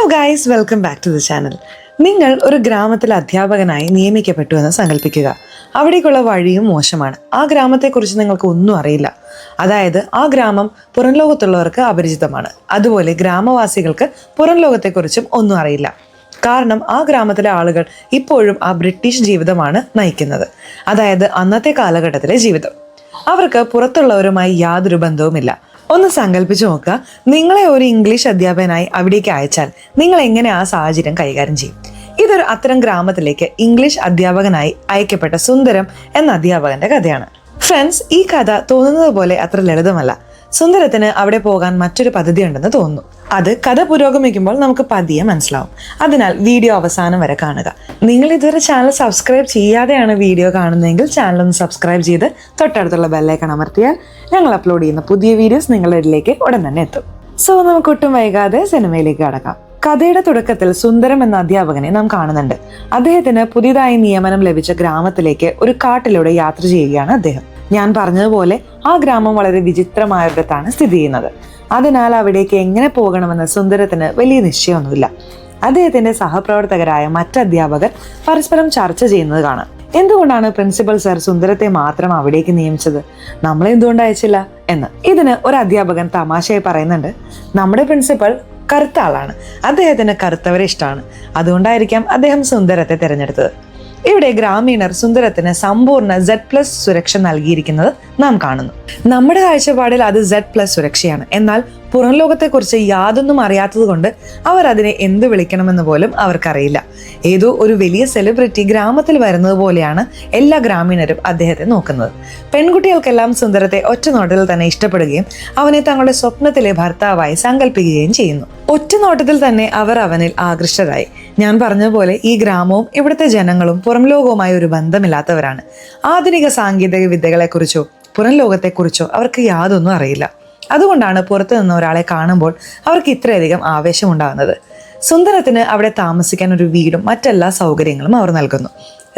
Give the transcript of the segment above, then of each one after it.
Hello guys welcome back to the channel നിങ്ങൾ ഒരു ഗ്രാമത്തിലെ അധ്യാപകനായി നിയമിക്കപ്പെട്ടു എന്ന് സങ്കല്പിക്കുക. അവിടേക്കുള്ള വഴിയും മോശമാണ്. ആ ഗ്രാമത്തെക്കുറിച്ച് നിങ്ങൾക്ക് ഒന്നും അറിയില്ല. അതായത് ആ ഗ്രാമം പുറം ലോകത്തുള്ളവർക്ക് അപരിചിതമാണ്. അതുപോലെ ഗ്രാമവാസികൾക്ക് പുറം ലോകത്തെക്കുറിച്ചും ഒന്നും അറിയില്ല. കാരണം ആ ഗ്രാമത്തിലെ ആളുകൾ ഇപ്പോഴും ആ ബ്രിട്ടീഷ് ജീവിതമാണ് നയിക്കുന്നത്. അതായത് അന്നത്തെ കാലഘട്ടത്തിലെ ജീവിതം. അവർക്ക് പുറത്തുള്ളവരുമായി യാതൊരു ബന്ധവുമില്ല. ഒന്ന് സങ്കല്പിച്ചു നോക്കുക. നിങ്ങളെ ഒരു ഇംഗ്ലീഷ് അധ്യാപകനായി അവിടേക്ക് അയച്ചാൽ നിങ്ങൾ എങ്ങനെ ആ സാഹചര്യം കൈകാര്യം ചെയ്യും? ഇതൊരു അത്തരം ഗ്രാമത്തിലേക്ക് ഇംഗ്ലീഷ് അധ്യാപകനായി അയക്കപ്പെട്ട സുന്ദരം എന്ന അധ്യാപകന്റെ കഥയാണ്. ഫ്രണ്ട്സ് ഈ കഥ തോന്നുന്നത് പോലെ അത്ര ലളിതമല്ല. സുന്ദരത്തിന് അവിടെ പോകാൻ മറ്റൊരു പദ്ധതി ഉണ്ടെന്ന് തോന്നുന്നു. അത് കഥ പുരോഗമിക്കുമ്പോൾ നമുക്ക് പതിയെ മനസ്സിലാവും. അതിനാൽ വീഡിയോ അവസാനം വരെ കാണുക. നിങ്ങൾ ഇതുവരെ ചാനൽ സബ്സ്ക്രൈബ് ചെയ്യാതെയാണ് വീഡിയോ കാണുന്നതെങ്കിൽ ചാനൽ ഒന്ന് സബ്സ്ക്രൈബ് ചെയ്ത് തൊട്ടടുത്തുള്ള ബെല്ലൈക്കൺ അമർത്തിയാൽ ഞങ്ങൾ അപ്ലോഡ് ചെയ്യുന്ന പുതിയ വീഡിയോസ് നിങ്ങളുടെ ഇടയിലേക്ക് ഉടൻ തന്നെ എത്തും. സോ നമുക്ക് ഒട്ടും വൈകാതെ സിനിമയിലേക്ക് കടക്കാം. കഥയുടെ തുടക്കത്തിൽ സുന്ദരം എന്ന അധ്യാപകനെ നാം കാണുന്നുണ്ട്. അദ്ദേഹത്തിന് പുതിയതായി നിയമനം ലഭിച്ച ഗ്രാമത്തിലേക്ക് ഒരു കാട്ടിലൂടെ യാത്ര ചെയ്യുകയാണ് അദ്ദേഹം. ഞാൻ പറഞ്ഞതുപോലെ ആ ഗ്രാമം വളരെ വിചിത്രമായിടത്താണ് സ്ഥിതി ചെയ്യുന്നത്. അതിനാൽ അവിടേക്ക് എങ്ങനെ പോകണമെന്ന് സുന്ദരത്തിന് വലിയ നിശ്ചയമൊന്നുമില്ല. അദ്ദേഹത്തിന്റെ സഹപ്രവർത്തകരായ മറ്റ് അധ്യാപകർ പരസ്പരം ചർച്ച ചെയ്യുന്നത് കാണാം. എന്തുകൊണ്ടാണ് പ്രിൻസിപ്പൽ സർ സുന്ദരത്തെ മാത്രം അവിടേക്ക് നിയമിച്ചത്? നമ്മളെ എന്തുകൊണ്ട് അയച്ചില്ല എന്ന്. ഇതിന് ഒരു അധ്യാപകൻ തമാശയായി പറയുന്നുണ്ട്. നമ്മുടെ പ്രിൻസിപ്പൽ കറുത്ത ആളാണ്. അദ്ദേഹത്തിന് കറുത്തവരെ ഇഷ്ടമാണ്. അതുകൊണ്ടായിരിക്കാം അദ്ദേഹം സുന്ദരത്തെ തിരഞ്ഞെടുത്തത്. ഇവിടെ ഗ്രാമീണർ സുന്ദരത്തിന് സമ്പൂർണ സെഡ് പ്ലസ് സുരക്ഷ നൽകിയിരിക്കുന്നത് നാം കാണുന്നു. നമ്മുടെ കാഴ്ചപ്പാടിൽ അത് സെഡ് പ്ലസ് സുരക്ഷയാണ്. എന്നാൽ പുറം ലോകത്തെക്കുറിച്ച് യാതൊന്നും അറിയാത്തതുകൊണ്ട് അവർ അതിനെ എന്ത് വിളിക്കണമെന്ന് പോലും അവർക്കറിയില്ല. ഏതോ ഒരു വലിയ സെലിബ്രിറ്റി ഗ്രാമത്തിൽ വരുന്നത് പോലെയാണ് എല്ലാ ഗ്രാമീണരും അദ്ദേഹത്തെ നോക്കുന്നത്. പെൺകുട്ടികൾക്കെല്ലാം സുന്ദരത്തെ ഒറ്റ നോട്ടത്തിൽ തന്നെ ഇഷ്ടപ്പെടുകയും അവനെ തങ്ങളുടെ സ്വപ്നത്തിലെ ഭർത്താവായി സങ്കല്പിക്കുകയും ചെയ്യുന്നു. ഒറ്റ നോട്ടത്തിൽ തന്നെ അവർ അവനിൽ ആകൃഷ്ടരായി. ഞാൻ പറഞ്ഞതുപോലെ ഈ ഗ്രാമവും ഇവിടുത്തെ ജനങ്ങളും പുറം ലോകവുമായി ഒരു ബന്ധമില്ലാത്തവരാണ്. ആധുനിക സാങ്കേതിക വിദ്യകളെക്കുറിച്ചോ പുറം ലോകത്തെക്കുറിച്ചോ അവർക്ക് യാതൊന്നും അറിയില്ല. അതുകൊണ്ടാണ് പുറത്തു നിന്ന് ഒരാളെ കാണുമ്പോൾ അവർക്ക് ഇത്രയധികം ആവേശമുണ്ടാകുന്നത്. സുന്ദരത്തിന് അവിടെ താമസിക്കാൻ ഒരു വീടും മറ്റെല്ലാ സൗകര്യങ്ങളും അവർ നൽകുന്നു.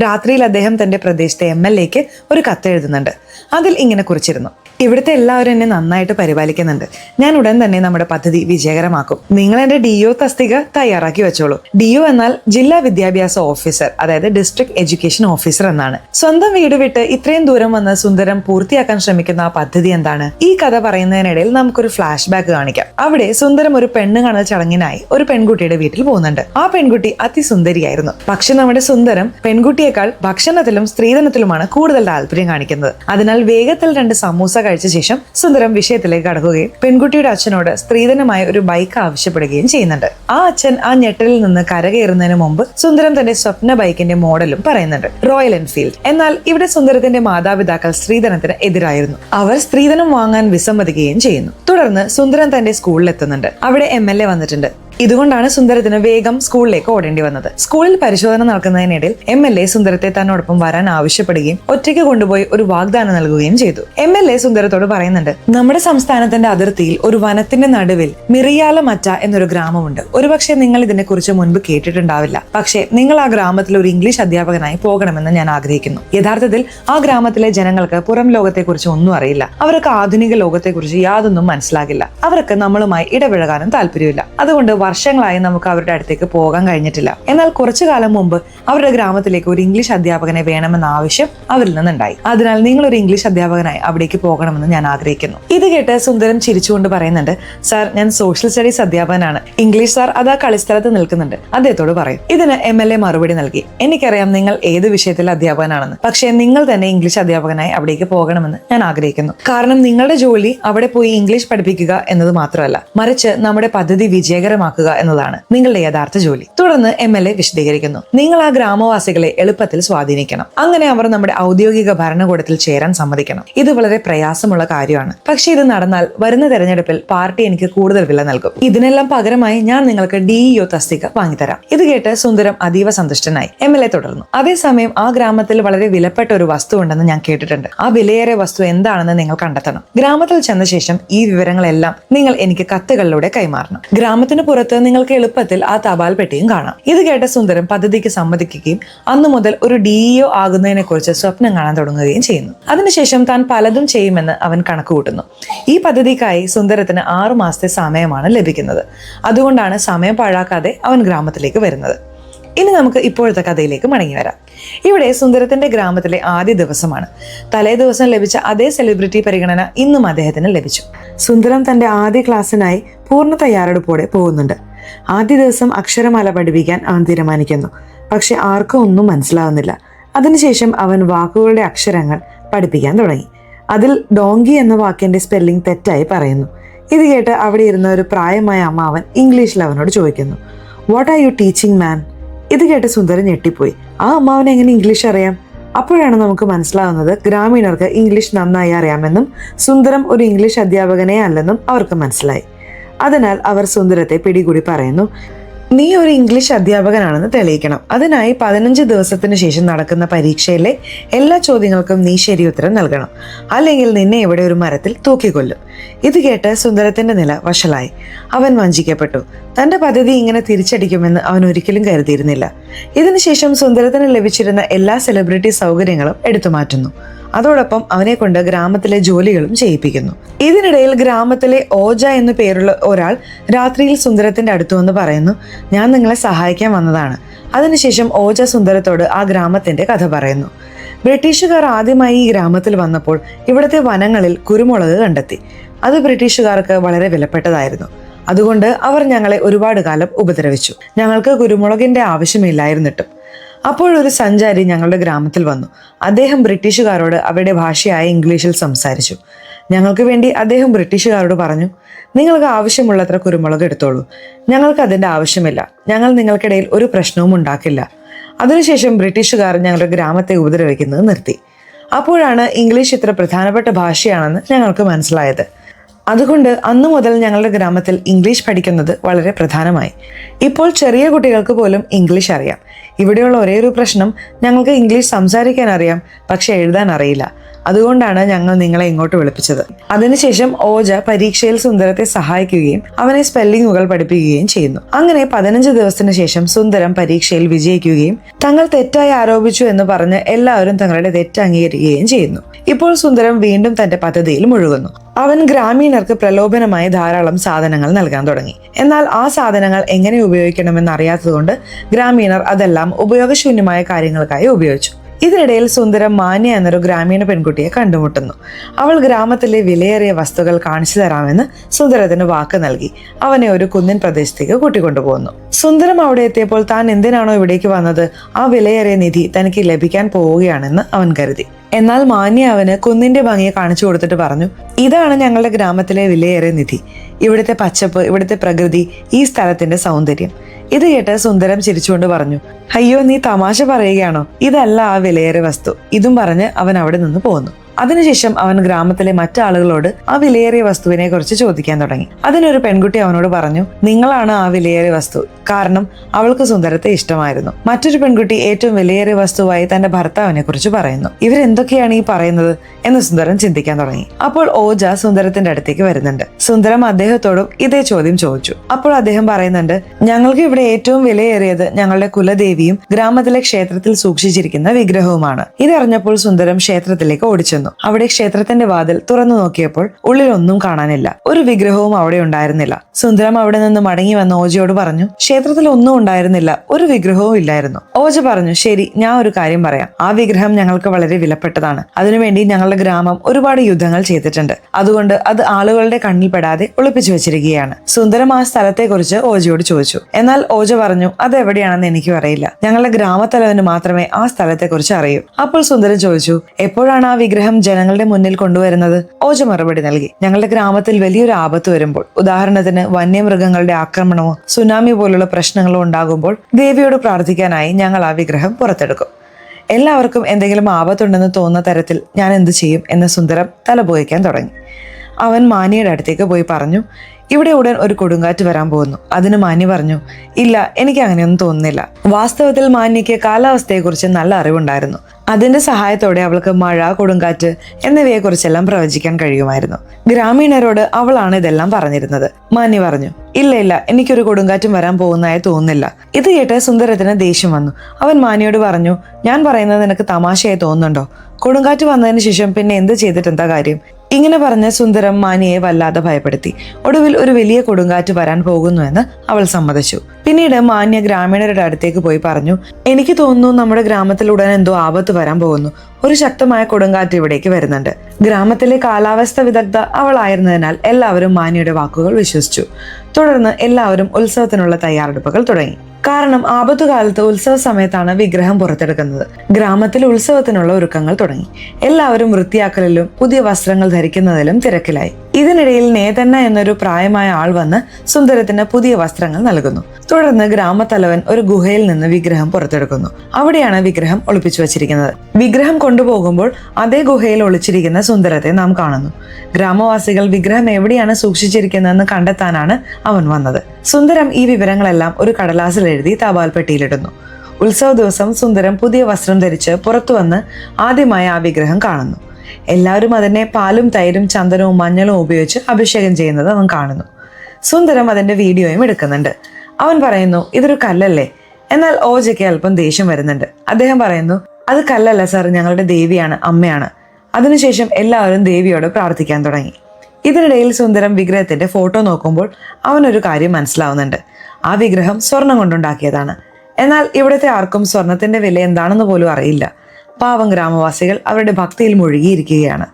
രാത്രിയിൽ അദ്ദേഹം തന്റെ പ്രദേശത്തെ എം എൽ എക്ക് ഒരു കത്ത് എഴുതുന്നുണ്ട്. അതിൽ ഇങ്ങനെ കുറിച്ചിരുന്നു. ഇവിടുത്തെ എല്ലാവരും എന്നെ നന്നായിട്ട് പരിപാലിക്കുന്നുണ്ട്. ഞാൻ ഉടൻ തന്നെ നമ്മുടെ പദ്ധതി വിജയകരമാക്കും. നിങ്ങൾ എന്റെ ഡി ഒ തസ്തിക തയ്യാറാക്കി വെച്ചോളൂ. ഡി ഒ എന്നാൽ ജില്ലാ വിദ്യാഭ്യാസ ഓഫീസർ അതായത് ഡിസ്ട്രിക്ട് എഡ്യൂക്കേഷൻ ഓഫീസർ എന്നാണ്. സ്വന്തം വീട് വിട്ട് ഇത്രയും ദൂരം വന്ന് സുന്ദരം പൂർത്തിയാക്കാൻ ശ്രമിക്കുന്ന ആ പദ്ധതി എന്താണ്? ഈ കഥ പറയുന്നതിനിടയിൽ നമുക്കൊരു ഫ്ലാഷ് ബാക്ക് കാണിക്കാം. അവിടെ സുന്ദരം ഒരു പെണ്ണ് കാണൽ ചടങ്ങിനായി ഒരു പെൺകുട്ടിയുടെ വീട്ടിൽ പോകുന്നുണ്ട്. ആ പെൺകുട്ടി അതിസുന്ദരിയായിരുന്നു. പക്ഷെ നമ്മുടെ സുന്ദരം പെൺകുട്ടിയേക്കാൾ ഭക്ഷണത്തിലും സ്ത്രീധനത്തിലുമാണ് കൂടുതൽ താല്പര്യം കാണിക്കുന്നത്. അതിനാൽ വേഗത്തിൽ രണ്ട് സമൂസ കഴിച്ച ശേഷം സുന്ദരം വിഷയത്തിലേക്ക് കടക്കുകയും പെൺകുട്ടിയുടെ അച്ഛനോട് സ്ത്രീധനമായ ഒരു ബൈക്ക് ആവശ്യപ്പെടുകയും ചെയ്യുന്നുണ്ട്. ആ അച്ഛൻ ആ ഞെട്ടലിൽ നിന്ന് കരകയറുന്നതിന് മുമ്പ് സുന്ദരം തന്റെ സ്വപ്ന ബൈക്കിന്റെ മോഡലും പറയുന്നുണ്ട്. റോയൽ എൻഫീൽഡ് എന്നാൽ ഇവിടെ സുന്ദരത്തിന്റെ മാതാപിതാക്കൾ സ്ത്രീധനത്തിന് എതിരായിരുന്നു. അവർ സ്ത്രീധനം വാങ്ങാൻ വിസമ്മതിക്കുകയും ചെയ്യുന്നു. തുടർന്ന് സുന്ദരം തന്റെ സ്കൂളിൽ എത്തുന്നുണ്ട് അവിടെ എം എൽ എ വന്നിട്ടുണ്ട്. ഇതുകൊണ്ടാണ് സുന്ദരത്തിന് വേഗം സ്കൂളിലേക്ക് ഓടേണ്ടി വന്നത്. സ്കൂളിൽ പരിശോധന നടക്കുന്നതിനിടയിൽ എം എൽ എ സുന്ദരത്തെ തന്നോടൊപ്പം വരാൻ ആവശ്യപ്പെടുകയും ഒറ്റയ്ക്ക് കൊണ്ടുപോയി ഒരു വാഗ്ദാനം നൽകുകയും ചെയ്തു. എം എൽ എ സുന്ദരത്തോട് പറയുന്നുണ്ട് നമ്മുടെ സംസ്ഥാനത്തിന്റെ അതിർത്തിയിൽ ഒരു വനത്തിന്റെ നടുവിൽ മിറിയാലമറ്റ എന്നൊരു ഗ്രാമമുണ്ട്. ഒരുപക്ഷെ നിങ്ങൾ ഇതിനെക്കുറിച്ച് മുൻപ് കേട്ടിട്ടുണ്ടാവില്ല. പക്ഷേ നിങ്ങൾ ആ ഗ്രാമത്തിൽ ഒരു ഇംഗ്ലീഷ് അധ്യാപകനായി പോകണമെന്ന് ഞാൻ ആഗ്രഹിക്കുന്നു. യഥാർത്ഥത്തിൽ ആ ഗ്രാമത്തിലെ ജനങ്ങൾക്ക് പുറം ലോകത്തെക്കുറിച്ച് ഒന്നും അറിയില്ല. അവർക്ക് ആധുനിക ലോകത്തെക്കുറിച്ച് യാതൊന്നും മനസ്സിലാകില്ല. അവർക്ക് നമ്മളുമായി ഇടപഴകാനും താല്പര്യമില്ല. അതുകൊണ്ട് വർഷങ്ങളായി നമുക്ക് അവരുടെ അടുത്തേക്ക് പോകാൻ കഴിഞ്ഞിട്ടില്ല. എന്നാൽ കുറച്ചു കാലം മുമ്പ് അവരുടെ ഗ്രാമത്തിലേക്ക് ഒരു ഇംഗ്ലീഷ് അധ്യാപകനെ വേണമെന്ന ആവശ്യം അവരിൽ നിന്നുണ്ടായി. അതിനാൽ നിങ്ങൾ ഒരു ഇംഗ്ലീഷ് അധ്യാപകനായി അവിടേക്ക് പോകണമെന്ന് ഞാൻ ആഗ്രഹിക്കുന്നു. ഇത് കേട്ട് സുന്ദരം ചിരിച്ചുകൊണ്ട് പറയുന്നുണ്ട് സാർ ഞാൻ സോഷ്യൽ സ്റ്റഡീസ് അധ്യാപകനാണ്. ഇംഗ്ലീഷ് സാർ അതാ കളിസ്ഥലത്ത് നിൽക്കുന്നുണ്ട്. അദ്ദേഹത്തോട് പറയും ഇതിന് എം എൽ എ മറുപടി നൽകി. എനിക്കറിയാം നിങ്ങൾ ഏത് വിഷയത്തിൽ അധ്യാപകനാണെന്ന്. പക്ഷേ നിങ്ങൾ തന്നെ ഇംഗ്ലീഷ് അധ്യാപകനായി അവിടേക്ക് പോകണമെന്ന് ഞാൻ ആഗ്രഹിക്കുന്നു. കാരണം നിങ്ങളുടെ ജോലി അവിടെ പോയി ഇംഗ്ലീഷ് പഠിപ്പിക്കുക എന്നത് മാത്രമല്ല മറിച്ച് നമ്മുടെ പദ്ധതി വിജയകരമാക്കുക എന്നതാണ് നിങ്ങളുടെ യഥാർത്ഥ ജോലി. തുടർന്ന് എം എൽ എ വിശദീകരിക്കുന്നു. നിങ്ങൾ ആ ഗ്രാമവാസികളെ എളുപ്പത്തിൽ സ്വാധീനിക്കണം. അങ്ങനെ അവർ നമ്മുടെ ഔദ്യോഗിക ഭരണകൂടത്തിൽ ചേരാൻ സമ്മതിക്കണം. ഇത് വളരെ പ്രയാസമുള്ള കാര്യമാണ്. പക്ഷേ ഇത് നടന്നാൽ വരുന്ന തെരഞ്ഞെടുപ്പിൽ പാർട്ടി എനിക്ക് കൂടുതൽ വില നൽകും. ഇതിനെല്ലാം പകരമായി ഞാൻ നിങ്ങൾക്ക് ഡിഇഒ തസ്തിക വാങ്ങിത്തരാം. ഇത് കേട്ട് സുന്ദരം അതീവ സന്തുഷ്ടനായി. എം എൽ എ തുടർന്നു. അതേസമയം ആ ഗ്രാമത്തിൽ വളരെ വിലപ്പെട്ട ഒരു വസ്തു ഉണ്ടെന്ന് ഞാൻ കേട്ടിട്ടുണ്ട്. ആ വിലയേറെ വസ്തു എന്താണെന്ന് നിങ്ങൾ കണ്ടെത്തണം. ഗ്രാമത്തിൽ ചെന്ന ശേഷം ഈ വിവരങ്ങളെല്ലാം നിങ്ങൾ എനിക്ക് കത്തുകളിലൂടെ കൈമാറണം. ഗ്രാമത്തിന് പുറത്ത് അപ്പുറത്ത് നിങ്ങൾക്ക് എളുപ്പത്തിൽ ആ തപാൽ പെട്ടിയും കാണാം. ഇത് കേട്ട സുന്ദരം പദ്ധതിക്ക് സമ്മതിക്കുകയും അന്നു മുതൽ ഒരു ഡിഇഒ ആകുന്നതിനെ കുറിച്ച് സ്വപ്നം കാണാൻ തുടങ്ങുകയും ചെയ്യുന്നു. അതിനുശേഷം താൻ പലതും ചെയ്യുമെന്ന് അവൻ കണക്ക് കൂട്ടുന്നു ഈ പദ്ധതിക്കായി സുന്ദരത്തിന് ആറു മാസത്തെ സമയമാണ് ലഭിക്കുന്നത്. അതുകൊണ്ടാണ് സമയം പാഴാക്കാതെ അവൻ ഗ്രാമത്തിലേക്ക് വരുന്നത്. ഇനി നമുക്ക് ഇപ്പോഴത്തെ കഥയിലേക്ക് മടങ്ങി വരാം. ഇവിടെ സുന്ദരത്തിന്റെ ഗ്രാമത്തിലെ ആദ്യ ദിവസമാണ്. തലേ ദിവസം ലഭിച്ച അതേ സെലിബ്രിറ്റി പരിഗണന ഇന്നും അദ്ദേഹത്തിന് ലഭിച്ചു. സുന്ദരം തന്റെ ആദ്യ ക്ലാസ്സിനായി പൂർണ തയ്യാറെടുപ്പോടെ പോകുന്നുണ്ട്. ആദ്യ ദിവസം അക്ഷരമാല പഠിപ്പിക്കാൻ അവൻ തീരുമാനിക്കുന്നു. പക്ഷെ ആർക്കും ഒന്നും മനസ്സിലാവുന്നില്ല. അതിനുശേഷം അവൻ വാക്കുകളുടെ അക്ഷരങ്ങൾ പഠിപ്പിക്കാൻ തുടങ്ങി. അതിൽ ഡോങ്കി എന്ന വാക്കിന്റെ സ്പെല്ലിംഗ് തെറ്റായി പറയുന്നു. ഇത് കേട്ട് അവിടെ ഇരുന്ന ഒരു പ്രായമായ അമ്മാവൻ ഇംഗ്ലീഷിൽ അവനോട് ചോദിക്കുന്നു what are you teaching man ഇത് കേട്ട് സുന്ദരൻ ഞെട്ടിപ്പോയി. ആ അമ്മാവനെ എങ്ങനെ ഇംഗ്ലീഷ് അറിയാം? അപ്പോഴാണ് നമുക്ക് മനസ്സിലാവുന്നത് ഗ്രാമീണർക്ക് ഇംഗ്ലീഷ് നന്നായി അറിയാമെന്നും സുന്ദരം ഒരു ഇംഗ്ലീഷ് അധ്യാപകനെ അല്ലെന്നും അവർക്ക് മനസ്സിലായി. അതിനാൽ അവർ സുന്ദരത്തെ പിടികൂടി പറയുന്നു നീ ഒരു ഇംഗ്ലീഷ് അധ്യാപകനാണെന്ന് തെളിയിക്കണം. അതിനായി പതിനഞ്ച് ദിവസത്തിന് ശേഷം നടക്കുന്ന പരീക്ഷയിലെ എല്ലാ ചോദ്യങ്ങൾക്കും നീ ശരി ഉത്തരം നൽകണം. അല്ലെങ്കിൽ നിന്നെ ഇവിടെ ഒരു മരത്തിൽ തൂക്കിക്കൊല്ലും. ഇത് കേട്ട് സുന്ദരത്തിന്റെ നില വഷളായി. അവൻ വഞ്ചിക്കപ്പെട്ടു. തന്റെ പദ്ധതി ഇങ്ങനെ തിരിച്ചടിക്കുമെന്ന് അവൻ ഒരിക്കലും കരുതിയിരുന്നില്ല. ഇതിനുശേഷം സുന്ദരത്തിന് ലഭിച്ചിരുന്ന എല്ലാ സെലിബ്രിറ്റി സൗകര്യങ്ങളും എടുത്തു മാറ്റുന്നു. അതോടൊപ്പം അവനെ കൊണ്ട് ഗ്രാമത്തിലെ ജോലികളും ചെയ്യിപ്പിക്കുന്നു. ഇതിനിടയിൽ ഗ്രാമത്തിലെ ഓജ എന്നു പേരുള്ള ഒരാൾ രാത്രിയിൽ സുന്ദരത്തിന്റെ അടുത്തു വന്ന് പറയുന്നു ഞാൻ നിങ്ങളെ സഹായിക്കാൻ വന്നതാണ്. അതിനുശേഷം ഓജ സുന്ദരത്തോട് ആ ഗ്രാമത്തിന്റെ കഥ പറയുന്നു. ബ്രിട്ടീഷുകാർ ആദ്യമായി ഈ ഗ്രാമത്തിൽ വന്നപ്പോൾ ഇവിടുത്തെ വനങ്ങളിൽ കുരുമുളക് കണ്ടെത്തി. അത് ബ്രിട്ടീഷുകാർക്ക് വളരെ വിലപ്പെട്ടതായിരുന്നു. അതുകൊണ്ട് അവർ ഞങ്ങളെ ഒരുപാട് കാലം ഉപദ്രവിച്ചു. ഞങ്ങൾക്ക് കുരുമുളകിന്റെ ആവശ്യമില്ലായിരുന്നിട്ടും. അപ്പോഴൊരു സഞ്ചാരി ഞങ്ങളുടെ ഗ്രാമത്തിൽ വന്നു. അദ്ദേഹം ബ്രിട്ടീഷുകാരോട് അവരുടെ ഭാഷയായ ഇംഗ്ലീഷിൽ സംസാരിച്ചു. ഞങ്ങൾക്ക് വേണ്ടി അദ്ദേഹം ബ്രിട്ടീഷുകാരോട് പറഞ്ഞു നിങ്ങൾക്ക് ആവശ്യമുള്ളത്ര കുരുമുളക് എടുത്തോളൂ. ഞങ്ങൾക്ക് അതിന്റെ ആവശ്യമില്ല. ഞങ്ങൾ നിങ്ങൾക്കിടയിൽ ഒരു പ്രശ്നവും ഉണ്ടാക്കില്ല. അതിനുശേഷം ബ്രിട്ടീഷുകാർ ഞങ്ങളുടെ ഗ്രാമത്തെ ഉപദ്രവിക്കുന്നത് നിർത്തി. അപ്പോഴാണ് ഇംഗ്ലീഷ് ഇത്ര പ്രധാനപ്പെട്ട ഭാഷയാണെന്ന് ഞങ്ങൾക്ക് മനസ്സിലായത്. അതുകൊണ്ട് അന്നു മുതൽ ഞങ്ങളുടെ ഗ്രാമത്തിൽ ഇംഗ്ലീഷ് പഠിക്കുന്നത് വളരെ പ്രധാനമായി. ഇപ്പോൾ ചെറിയ കുട്ടികൾക്ക് പോലും ഇംഗ്ലീഷ് അറിയാം. ഇവിടെയുള്ള ഒരേ ഒരു പ്രശ്നം ഞങ്ങൾക്ക് ഇംഗ്ലീഷ് സംസാരിക്കാൻ അറിയാം പക്ഷെ എഴുതാൻ അറിയില്ല. അതുകൊണ്ടാണ് ഞങ്ങൾ നിങ്ങളെ ഇങ്ങോട്ട് വിളിപ്പിച്ചത്. അതിനുശേഷം ഓജ പരീക്ഷയിൽ സുന്ദരത്തെ സഹായിക്കുകയും അവനെ സ്പെല്ലിങ്ങുകൾ പഠിപ്പിക്കുകയും ചെയ്യുന്നു. അങ്ങനെ പതിനഞ്ച് ദിവസത്തിന് ശേഷം സുന്ദരം പരീക്ഷയിൽ വിജയിക്കുകയും തങ്ങൾ തെറ്റായി ആരോപിച്ചു എന്ന് പറഞ്ഞ് എല്ലാവരും തങ്ങളുടെ തെറ്റ് അംഗീകരിക്കുകയും ചെയ്യുന്നു. ഇപ്പോൾ സുന്ദരം വീണ്ടും തന്റെ പദ്ധതിയിൽ മുഴുകുന്നു. അവൻ ഗ്രാമീണർക്ക് പ്രലോഭനമായി ധാരാളം സാധനങ്ങൾ നൽകാൻ തുടങ്ങി. എന്നാൽ ആ സാധനങ്ങൾ എങ്ങനെ ഉപയോഗിക്കണമെന്ന് അറിയാത്തതുകൊണ്ട് ഗ്രാമീണർ അതെല്ലാം ഉപയോഗശൂന്യമായ കാര്യങ്ങൾക്കായി ഉപയോഗിച്ചു. ഇതിനിടയിൽ സുന്ദരം മാന്യ എന്നൊരു ഗ്രാമീണ പെൺകുട്ടിയെ കണ്ടുമുട്ടുന്നു. അവൾ ഗ്രാമത്തിലെ വിലയേറിയ വസ്തുക്കൾ കാണിച്ചു തരാമെന്ന് സുന്ദരത്തിന് വാക്ക് നൽകി. അവനെ ഒരു കുന്നിൻ പ്രദേശത്തേക്ക് കൂട്ടിക്കൊണ്ടുപോകുന്നു സുന്ദരം അവിടെ എത്തിയപ്പോൾ താൻ എന്തിനാണോ ഇവിടേക്ക് വന്നത്? ആ വിലയേറിയ നിധി തനിക്ക് ലഭിക്കാൻ പോവുകയാണെന്ന് അവൻ കരുതി. എന്നാൽ മാന്യ അവന് കുന്നിന്റെ ഭംഗിയെ കാണിച്ചു കൊടുത്തിട്ട് പറഞ്ഞു ഇതാണ് ഞങ്ങളുടെ ഗ്രാമത്തിലെ വിലയേറിയ നിധി. ഇവിടുത്തെ പച്ചപ്പ് ഇവിടുത്തെ പ്രകൃതി ഈ സ്ഥലത്തിന്റെ സൗന്ദര്യം. ഇത് കേട്ട് സുന്ദരം ചിരിച്ചുകൊണ്ട് പറഞ്ഞു അയ്യോ നീ തമാശ പറയുകയാണോ? ഇതല്ല ആ വിലയേറിയ വസ്തു. ഇതും പറഞ്ഞ് അവൻ അവിടെ നിന്ന് പോന്നു. അതിനുശേഷം അവൻ ഗ്രാമത്തിലെ മറ്റാളുകളോട് ആ വിലയേറിയ വസ്തുവിനെ കുറിച്ച് ചോദിക്കാൻ തുടങ്ങി. അതിനൊരു പെൺകുട്ടി അവനോട് പറഞ്ഞു നിങ്ങളാണ് ആ വിലയേറിയ വസ്തു. കാരണം അവൾക്ക് സുന്ദരത്തെ ഇഷ്ടമായിരുന്നു. മറ്റൊരു പെൺകുട്ടി ഏറ്റവും വിലയേറിയ വസ്തുവായി തന്റെ ഭർത്താവിനെ കുറിച്ച് പറയുന്നു. ഇവരെന്തൊക്കെയാണ് ഈ പറയുന്നത്? എന്ന് സുന്ദരൻ ചിന്തിക്കാൻ തുടങ്ങി. അപ്പോൾ ഓജ സുന്ദരത്തിന്റെ അടുത്തേക്ക് വരുന്നുണ്ട്. സുന്ദരം അദ്ദേഹത്തോടും ഇതേ ചോദ്യം ചോദിച്ചു. അപ്പോൾ അദ്ദേഹം പറയുന്നുണ്ട് ഞങ്ങൾക്ക് ഇവിടെ ഏറ്റവും വിലയേറിയത് ഞങ്ങളുടെ കുലദേവിയും ഗ്രാമത്തിലെ ക്ഷേത്രത്തിൽ സൂക്ഷിച്ചിരിക്കുന്ന വിഗ്രഹവുമാണ്. ഇതറിഞ്ഞപ്പോൾ സുന്ദരം ക്ഷേത്രത്തിലേക്ക് ഓടിച്ചെന്നു അവിടെ ക്ഷേത്രത്തിന്റെ വാതിൽ തുറന്നു നോക്കിയപ്പോൾ ഉള്ളിൽ ഒന്നും കാണാനില്ല. ഒരു വിഗ്രഹവും അവിടെ ഉണ്ടായിരുന്നില്ല. സുന്ദരം അവിടെ നിന്ന് മടങ്ങി വന്ന ഓജയോട് പറഞ്ഞു ക്ഷേത്രത്തിൽ ഒന്നും ഉണ്ടായിരുന്നില്ല. ഒരു വിഗ്രഹവും ഇല്ലായിരുന്നു. ഓജ പറഞ്ഞു ശരി ഞാൻ ഒരു കാര്യം പറയാം. ആ വിഗ്രഹം ഞങ്ങൾക്ക് വളരെ വിലപ്പെട്ടതാണ്. അതിനുവേണ്ടി ഞങ്ങളുടെ ഗ്രാമം ഒരുപാട് യുദ്ധങ്ങൾ ചെയ്തിട്ടുണ്ട്. അതുകൊണ്ട് അത് ആളുകളുടെ കണ്ണിൽ പെടാതെ ഒളിപ്പിച്ചു വെച്ചിരിക്കുകയാണ്. സുന്ദരം ആ സ്ഥലത്തെക്കുറിച്ച് ഓജയോട് ചോദിച്ചു. എന്നാൽ ഓജ പറഞ്ഞു അത് എവിടെയാണെന്ന് എനിക്ക് അറിയില്ല. ഞങ്ങളുടെ ഗ്രാമത്തലവന് മാത്രമേ ആ സ്ഥലത്തെക്കുറിച്ച് അറിയൂ. അപ്പോൾ സുന്ദരം ചോദിച്ചു എപ്പോഴാണ് ആ വിഗ്രഹം ജനങ്ങളുടെ മുന്നിൽ കൊണ്ടുവരുന്നത് ഓജ മറുപടി നൽകി. ഞങ്ങളുടെ ഗ്രാമത്തിൽ വലിയൊരു ആപത്ത് വരുമ്പോൾ ഉദാഹരണത്തിന് വന്യമൃഗങ്ങളുടെ ആക്രമണമോ സുനാമി പോലുള്ള പ്രശ്നങ്ങളോ ഉണ്ടാകുമ്പോൾ ദേവിയോട് പ്രാർത്ഥിക്കാനായി ഞങ്ങൾ ആ വിഗ്രഹം പുറത്തെടുക്കും. എല്ലാവർക്കും എന്തെങ്കിലും ആപത്തുണ്ടെന്ന് തോന്നുന്ന തരത്തിൽ ഞാൻ എന്ത് ചെയ്യും എന്ന് സുന്ദരം തലപോയിക്കാൻ തുടങ്ങി. അവൻ മാനിയുടെ അടുത്തേക്ക് പോയി പറഞ്ഞു ഇവിടെ ഉടൻ ഒരു കൊടുങ്കാറ്റ് വരാൻ പോകുന്നു. അതിന് മാന്യ പറഞ്ഞു ഇല്ല എനിക്ക് അങ്ങനെയൊന്നും തോന്നുന്നില്ല. വാസ്തവത്തിൽ മാന്യയ്ക്ക് കാലാവസ്ഥയെക്കുറിച്ച് നല്ല അറിവുണ്ടായിരുന്നു. അതിന്റെ സഹായത്തോടെ അവൾക്ക് മഴ കൊടുങ്കാറ്റ് എന്നിവയെക്കുറിച്ചെല്ലാം പ്രവചിക്കാൻ കഴിയുമായിരുന്നു. ഗ്രാമീണരോട് അവളാണ് ഇതെല്ലാം പറഞ്ഞിരുന്നത്. മാന്യ പറഞ്ഞു ഇല്ല ഇല്ല എനിക്കൊരു കൊടുങ്കാറ്റും വരാൻ പോകുന്നതായി തോന്നുന്നില്ല. ഇത് കേട്ട് സുന്ദരത്തിന് ദേഷ്യം വന്നു. അവൻ മാനിയോട് പറഞ്ഞു ഞാൻ പറയുന്നത് നിനക്ക് തമാശയായി തോന്നുന്നുണ്ടോ? കൊടുങ്കാറ്റ് വന്നതിന് ശേഷം പിന്നെ എന്ത് ചെയ്തിട്ടെന്താ കാര്യം? ഇങ്ങനെ പറഞ്ഞ സുന്ദരം മാനിയെ വല്ലാതെ ഭയപ്പെടുത്തി. ഒടുവിൽ ഒരു വലിയ കൊടുങ്കാറ്റ് വരാൻ പോകുന്നുവെന്ന് അവൾ സമ്മതിച്ചു. പിന്നീട് മാന്യ ഗ്രാമീണരുടെ അടുത്തേക്ക് പോയി പറഞ്ഞു എനിക്ക് തോന്നുന്നു നമ്മുടെ ഗ്രാമത്തിൽ ഉടൻ എന്തോ ആപത്ത് വരാൻ പോകുന്നു. ഒരു ശക്തമായ കൊടുങ്കാറ്റ് ഇവിടേക്ക് വരുന്നുണ്ട്. ഗ്രാമത്തിലെ കാലാവസ്ഥ വിദഗ്ധ അവളായിരുന്നതിനാൽ എല്ലാവരും മാനിയുടെ വാക്കുകൾ വിശ്വസിച്ചു. തുടർന്ന് എല്ലാവരും ഉത്സവത്തിനുള്ള തയ്യാറെടുപ്പുകൾ തുടങ്ങി. കാരണം ആപത്തുകാലത്ത് ഉത്സവ സമയത്താണ് വിഗ്രഹം പുറത്തെടുക്കുന്നത്. ഗ്രാമത്തിൽ ഉത്സവത്തിനുള്ള ഒരുക്കങ്ങൾ തുടങ്ങി. എല്ലാവരും വൃത്തിയാക്കലിലും പുതിയ വസ്ത്രങ്ങൾ ധരിക്കുന്നതിലും തിരക്കിലായി. ഇതിനിടയിൽ നേതന്ന എന്നൊരു പ്രായമായ ആൾ വന്ന് സുന്ദരത്തിന് പുതിയ വസ്ത്രങ്ങൾ നൽകുന്നു. തുടർന്ന് ഗ്രാമത്തലവൻ ഒരു ഗുഹയിൽ നിന്ന് വിഗ്രഹം പുറത്തെടുക്കുന്നു. അവിടെയാണ് വിഗ്രഹം ഒളിപ്പിച്ചു വച്ചിരിക്കുന്നത്. വിഗ്രഹം കൊണ്ടുപോകുമ്പോൾ അതേ ഗുഹയിൽ ഒളിച്ചിരിക്കുന്ന സുന്ദരത്തെ നാം കാണുന്നു. ഗ്രാമവാസികൾ വിഗ്രഹം എവിടെയാണ് സൂക്ഷിച്ചിരിക്കുന്നതെന്ന് കണ്ടെത്താനാണ് അവൻ വന്നത്. സുന്ദരം ഈ വിവരങ്ങളെല്ലാം ഒരു കടലാസിൽ എഴുതി തപാൽ പെട്ടിയിലിടുന്നു. ഉത്സവ ദിവസം സുന്ദരം പുതിയ വസ്ത്രം ധരിച്ച് പുറത്തു വന്ന് ആദ്യമായി ആ വിഗ്രഹം കാണുന്നു. എല്ലാവരും അതിനെ പാലും തൈരും ചന്ദനവും മഞ്ഞളും ഉപയോഗിച്ച് അഭിഷേകം ചെയ്യുന്നത് അവൻ കാണുന്നു. സുന്ദരം അതിന്റെ വീഡിയോയും എടുക്കുന്നുണ്ട്. അവൻ പറയുന്നു ഇതൊരു കല്ലല്ലേ? എന്നാൽ ഓജയ്ക്ക് അല്പം ദേഷ്യം വരുന്നുണ്ട്. അദ്ദേഹം പറയുന്നു അത് കല്ലല്ല സാർ ഞങ്ങളുടെ ദേവിയാണ് അമ്മയാണ്. അതിനുശേഷം എല്ലാവരും ദേവിയോട് പ്രാർത്ഥിക്കാൻ തുടങ്ങി. ഇതിനിടയിൽ സുന്ദരം വിഗ്രഹത്തിന്റെ ഫോട്ടോ നോക്കുമ്പോൾ അവനൊരു കാര്യം മനസ്സിലാവുന്നുണ്ട്. ആ വിഗ്രഹം സ്വർണം കൊണ്ടുണ്ടാക്കിയതാണ്. എന്നാൽ ഇവിടുത്തെ ആർക്കും സ്വർണത്തിന്റെ വില എന്താണെന്ന് പോലും അറിയില്ല. പാവം ഗ്രാമവാസികൾ അവരുടെ ഭക്തിയിൽ മുഴുകിയിരിക്കുകയാണ്.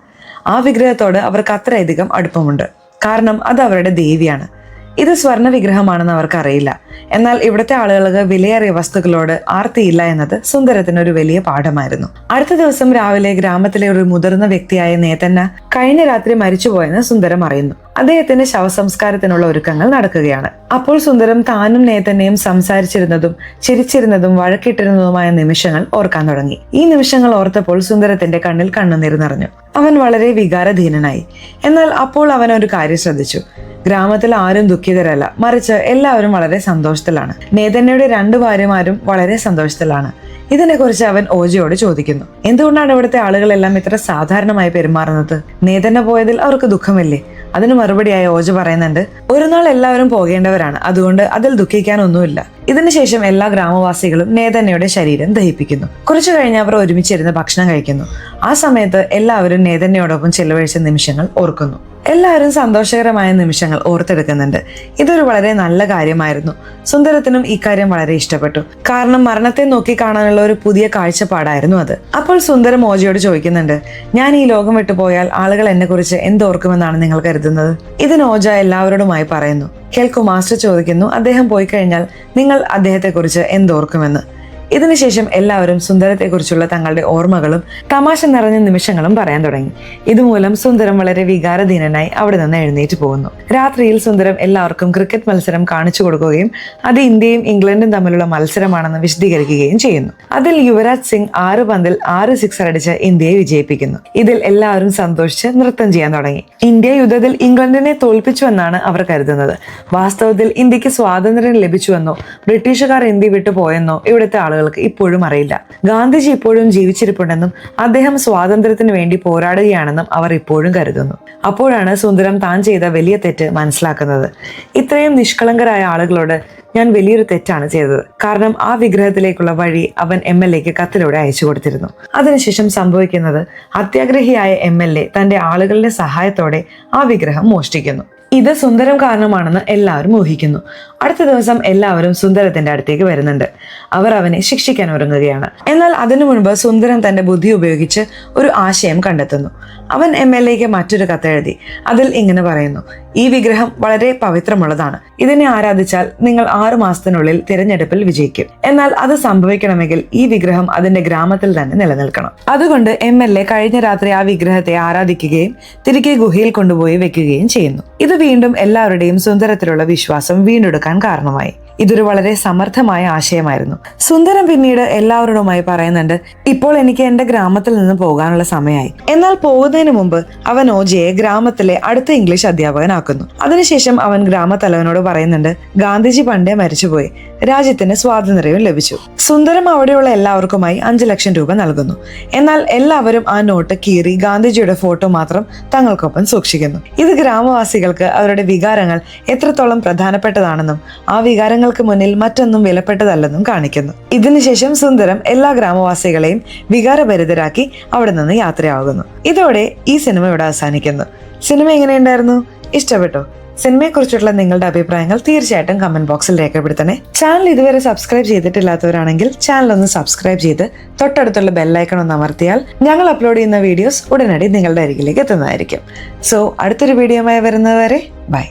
ആ വിഗ്രഹത്തോട് അവർക്ക് അത്രയധികം അടുപ്പമുണ്ട്. കാരണം അത് അവരുടെ ദേവിയാണ്. ഇത് സ്വർണ വിഗ്രഹമാണെന്ന് അവർക്കറിയില്ല. എന്നാൽ ഇവിടുത്തെ ആളുകൾക്ക് വിലയേറിയ വസ്തുക്കളോട് ആർത്തിയില്ല എന്നത് സുന്ദരത്തിന് ഒരു വലിയ പാഠമായിരുന്നു. അടുത്ത ദിവസം രാവിലെ ഗ്രാമത്തിലെ ഒരു മുതിർന്ന വ്യക്തിയായ നേതന്ന കഴിഞ്ഞ രാത്രി മരിച്ചുപോയെന്ന് സുന്ദരം അറിയുന്നു. അദ്ദേഹത്തിന്റെ ശവസംസ്കാരത്തിനുള്ള ഒരുക്കങ്ങൾ നടക്കുകയാണ്. അപ്പോൾ സുന്ദരം താനും നേതന്നെയും സംസാരിച്ചിരുന്നതും ചിരിച്ചിരുന്നതും വഴക്കിട്ടിരുന്നതുമായ നിമിഷങ്ങൾ ഓർക്കാൻ തുടങ്ങി. ഈ നിമിഷങ്ങൾ ഓർത്തപ്പോൾ സുന്ദരത്തിന്റെ കണ്ണിൽ കണ്ണുനീർ നിറഞ്ഞു. അവൻ വളരെ വികാരധീനനായി. എന്നാൽ അപ്പോൾ അവൻ ഒരു കാര്യം ശ്രദ്ധിച്ചു. ഗ്രാമത്തിൽ ആരും ദുഃഖിതരല്ല. മറിച്ച് എല്ലാവരും വളരെ സന്തോഷത്തിലാണ്. നേതന്നയുടെ രണ്ടു ഭാര്യമാരും വളരെ സന്തോഷത്തിലാണ്. ഇതിനെക്കുറിച്ച് അവൻ ഓജയോട് ചോദിക്കുന്നു. എന്തുകൊണ്ടാണ് ഇവിടുത്തെ ആളുകളെല്ലാം ഇത്ര സാധാരണമായി പെരുമാറുന്നത്? നേതന്നെ പോയതിൽ അവർക്ക് ദുഃഖമില്ലേ? അതിന് മറുപടിയായി ഓജ പറയുന്നുണ്ട് ഒരു നാൾ എല്ലാവരും പോകേണ്ടവരാണ്. അതുകൊണ്ട് അതിൽ ദുഃഖിക്കാനൊന്നുമില്ല. ഇതിനുശേഷം എല്ലാ ഗ്രാമവാസികളും നേതന്നയുടെ ശരീരം ദഹിപ്പിക്കുന്നു. കുറച്ചു കഴിഞ്ഞ് അവർ ഒരുമിച്ചിരുന്ന് ഭക്ഷണം കഴിക്കുന്നു. ആ സമയത്ത് എല്ലാവരും നേതന്നയോടൊപ്പം ചെലവഴിച്ച നിമിഷങ്ങൾ ഓർക്കുന്നു. എല്ലാവരും സന്തോഷകരമായ നിമിഷങ്ങൾ ഓർത്തെടുക്കുന്നുണ്ട്. ഇതൊരു വളരെ നല്ല കാര്യമായിരുന്നു. സുന്ദരത്തിനും ഇക്കാര്യം വളരെ ഇഷ്ടപ്പെട്ടു. കാരണം മരണത്തെ നോക്കി കാണാനുള്ള ഒരു പുതിയ കാഴ്ചപ്പാടായിരുന്നു അത്. അപ്പോൾ സുന്ദരം ഓജയോട് ചോദിക്കുന്നുണ്ട് ഞാൻ ഈ ലോകം വിട്ടുപോയാൽ ആളുകൾ എന്നെ കുറിച്ച് എന്തോർക്കുമെന്നാണ് നിങ്ങൾ കരുതുന്നത്? ഇതിന് ഓജ എല്ലാവരോടുമായി പറയുന്നു. കേൾക്കു മാസ്റ്റർ ചോദിക്കുന്നു അദ്ദേഹം പോയി കഴിഞ്ഞാൽ നിങ്ങൾ അദ്ദേഹത്തെക്കുറിച്ച് എന്തോർക്കുമെന്ന് ഇതിനുശേഷം എല്ലാവരും സുന്ദരത്തെക്കുറിച്ചുള്ള തങ്ങളുടെ ഓർമ്മകളും തമാശ നിറഞ്ഞ നിമിഷങ്ങളും പറയാൻ തുടങ്ങി. ഇതുമൂലം സുന്ദരം വളരെ വികാരധീനനായി അവിടെ നിന്ന് എഴുന്നേറ്റ് പോകുന്നു. രാത്രിയിൽ സുന്ദരം എല്ലാവർക്കും ക്രിക്കറ്റ് മത്സരം കാണിച്ചു കൊടുക്കുകയും അത് ഇന്ത്യയും ഇംഗ്ലണ്ടും തമ്മിലുള്ള മത്സരമാണെന്ന് വിശദീകരിക്കുകയും ചെയ്യുന്നു. അതിൽ യുവരാജ് സിംഗ് ആറ് പന്തിൽ ആറ് സിക്സർ അടിച്ച് ഇന്ത്യയെ വിജയിപ്പിക്കുന്നു. ഇതിൽ എല്ലാവരും സന്തോഷിച്ച് നൃത്തം ചെയ്യാൻ തുടങ്ങി. ഇന്ത്യ യുദ്ധത്തിൽ ഇംഗ്ലണ്ടിനെ തോൽപ്പിച്ചുവെന്നാണ് അവർ കരുതുന്നത്. വാസ്തവത്തിൽ ഇന്ത്യയ്ക്ക് സ്വാതന്ത്ര്യം ലഭിച്ചുവെന്നോ ബ്രിട്ടീഷുകാർ ഇന്ത്യ വിട്ടു പോയെന്നോ ഇവിടുത്തെ ആളുകൾക്ക് ഇപ്പോഴും അറിയില്ല. ഗാന്ധിജി ഇപ്പോഴും ജീവിച്ചിരിപ്പുണ്ടെന്നും അദ്ദേഹം സ്വാതന്ത്ര്യത്തിന് വേണ്ടി പോരാടുകയാണെന്നും അവർ ഇപ്പോഴും കരുതുന്നു. അപ്പോഴാണ് സുന്ദരം താൻ ചെയ്ത വലിയ തെറ്റ് മനസ്സിലാക്കുന്നത്. ഇത്രയും നിഷ്കളങ്കരായ ആളുകളോട് ഞാൻ വലിയൊരു തെറ്റാണ് ചെയ്തത്. കാരണം ആ വിഗ്രഹത്തിലേക്കുള്ള വഴി അവൻ എം എൽ എക്ക് കത്തിലൂടെ അയച്ചു കൊടുത്തിരുന്നു. അതിനുശേഷം സംഭവിക്കുന്നത് അത്യാഗ്രഹിയായ എം എൽ എ തന്റെ ആളുകളുടെ സഹായത്തോടെ ആ വിഗ്രഹം മോഷ്ടിക്കുന്നു. ഇത് സുന്ദരം കാരണമാണെന്ന് എല്ലാവരും ഊഹിക്കുന്നു. അടുത്ത ദിവസം എല്ലാവരും സുന്ദരത്തിന്റെ അടുത്തേക്ക് വരുന്നുണ്ട്. അവർ അവനെ ശിക്ഷിക്കാൻ ഒരുങ്ങുകയാണ്. എന്നാൽ അതിനു മുൻപ് സുന്ദരം തന്റെ ബുദ്ധി ഉപയോഗിച്ച് ഒരു ആശയം കണ്ടെത്തുന്നു. അവൻ എം എൽ എക്ക് മറ്റൊരു അതിൽ ഇങ്ങനെ പറയുന്നു ഈ വിഗ്രഹം വളരെ പവിത്രമുള്ളതാണ്. ഇതിനെ ആരാധിച്ചാൽ നിങ്ങൾ ആറു മാസത്തിനുള്ളിൽ തിരഞ്ഞെടുപ്പിൽ വിജയിക്കും. എന്നാൽ അത് സംഭവിക്കണമെങ്കിൽ ഈ വിഗ്രഹം അതിന്റെ ഗ്രാമത്തിൽ തന്നെ നിലനിൽക്കണം. അതുകൊണ്ട് എം എൽ എ കഴിഞ്ഞ രാത്രി ആ വിഗ്രഹത്തെ ആരാധിക്കുകയും തിരികെ ഗുഹയിൽ കൊണ്ടുപോയി വെക്കുകയും ചെയ്യുന്നു. ഇത് വീണ്ടും എല്ലാവരുടെയും സുന്ദരത്തിലുള്ള വിശ്വാസം വീണ്ടെടുക്കാൻ കാരണമായി. ഇതൊരു വളരെ സമർത്ഥമായ ആശയമായിരുന്നു. സുന്ദരം പിന്നീട് എല്ലാവരോടുമായി പറയുന്നുണ്ട് ഇപ്പോൾ എനിക്ക് എന്റെ ഗ്രാമത്തിൽ നിന്ന് പോകാനുള്ള സമയമായി. എന്നാൽ പോകുന്നതിന് മുമ്പ് അവൻ ഓജയെ ഗ്രാമത്തിലെ അടുത്ത ഇംഗ്ലീഷ് അധ്യാപകനാക്കുന്നു. അതിനുശേഷം അവൻ ഗ്രാമത്തലവനോട് പറയുന്നുണ്ട് ഗാന്ധിജി പണ്ടേ മരിച്ചുപോയി. രാജ്യത്തിന് സ്വാതന്ത്ര്യവും ലഭിച്ചു. സുന്ദരം അവിടെയുള്ള എല്ലാവർക്കുമായി അഞ്ചു ലക്ഷം രൂപ നൽകുന്നു. എന്നാൽ എല്ലാവരും ആ നോട്ട് കീറി ഗാന്ധിജിയുടെ ഫോട്ടോ മാത്രം തങ്ങൾക്കൊപ്പം സൂക്ഷിക്കുന്നു. ഇത് ഗ്രാമവാസികൾക്ക് അവരുടെ വികാരങ്ങൾ എത്രത്തോളം പ്രധാനപ്പെട്ടതാണെന്നും ആ വികാരങ്ങൾക്ക് മുന്നിൽ മറ്റൊന്നും വിലപ്പെട്ടതല്ലെന്നും കാണിക്കുന്നു. ഇതിനുശേഷം സുന്ദരം എല്ലാ ഗ്രാമവാസികളെയും വികാരഭരിതരാക്കി അവിടെ നിന്ന് യാത്രയാകുന്നു ഇതോടെ ഈ സിനിമ ഇവിടെ അവസാനിക്കുന്നു. സിനിമ എങ്ങനെയുണ്ടായിരുന്നു? ഇഷ്ടപ്പെട്ടോ? സിനിമയെക്കുറിച്ചുള്ള നിങ്ങളുടെ അഭിപ്രായങ്ങൾ തീർച്ചയായിട്ടും കമന്റ് ബോക്സിൽ രേഖപ്പെടുത്തണേ. ചാനൽ ഇതുവരെ സബ്സ്ക്രൈബ് ചെയ്തിട്ടില്ലാത്തവരാണെങ്കിൽ ചാനൽ ഒന്ന് സബ്സ്ക്രൈബ് ചെയ്ത് തൊട്ടടുത്തുള്ള ബെല്ലൈക്കൺ ഒന്ന് അമർത്തിയാൽ ഞങ്ങൾ അപ്ലോഡ് ചെയ്യുന്ന വീഡിയോസ് ഉടനടി നിങ്ങളുടെ അരികിലേക്ക് എത്തുന്നതായിരിക്കും. സോ അടുത്തൊരു വീഡിയോയുമായി വരുന്നതുവരെ ബൈ